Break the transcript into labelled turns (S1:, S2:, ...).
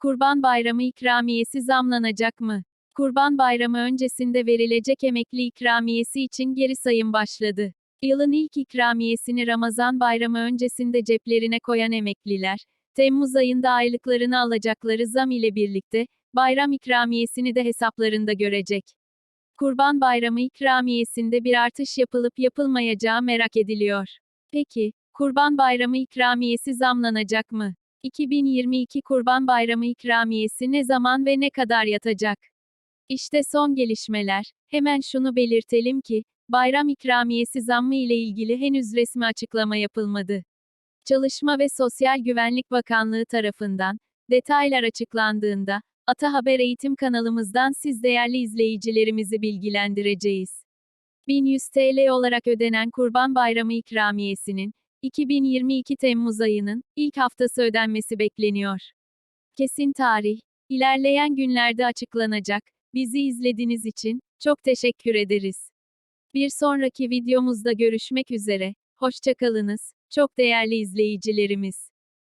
S1: Kurban Bayramı ikramiyesi zamlanacak mı? Kurban Bayramı öncesinde verilecek emekli ikramiyesi için geri sayım başladı. Yılın ilk ikramiyesini Ramazan Bayramı öncesinde ceplerine koyan emekliler, Temmuz ayında aylıklarını alacakları zam ile birlikte, bayram ikramiyesini de hesaplarında görecek. Kurban Bayramı ikramiyesinde bir artış yapılıp yapılmayacağı merak ediliyor. Peki, Kurban Bayramı ikramiyesi zamlanacak mı? 2022 Kurban Bayramı ikramiyesi ne zaman ve ne kadar yatacak? İşte son gelişmeler. Hemen şunu belirtelim ki, bayram ikramiyesi zammı ile ilgili henüz resmi açıklama yapılmadı. Çalışma ve Sosyal Güvenlik Bakanlığı tarafından detaylar açıklandığında Ata Haber Eğitim kanalımızdan siz değerli izleyicilerimizi bilgilendireceğiz. 1100 TL olarak ödenen Kurban Bayramı ikramiyesinin 2022 Temmuz ayının ilk haftası ödenmesi bekleniyor. Kesin tarih ilerleyen günlerde açıklanacak. Bizi izlediğiniz için çok teşekkür ederiz. Bir sonraki videomuzda görüşmek üzere. Hoşçakalınız, çok değerli izleyicilerimiz.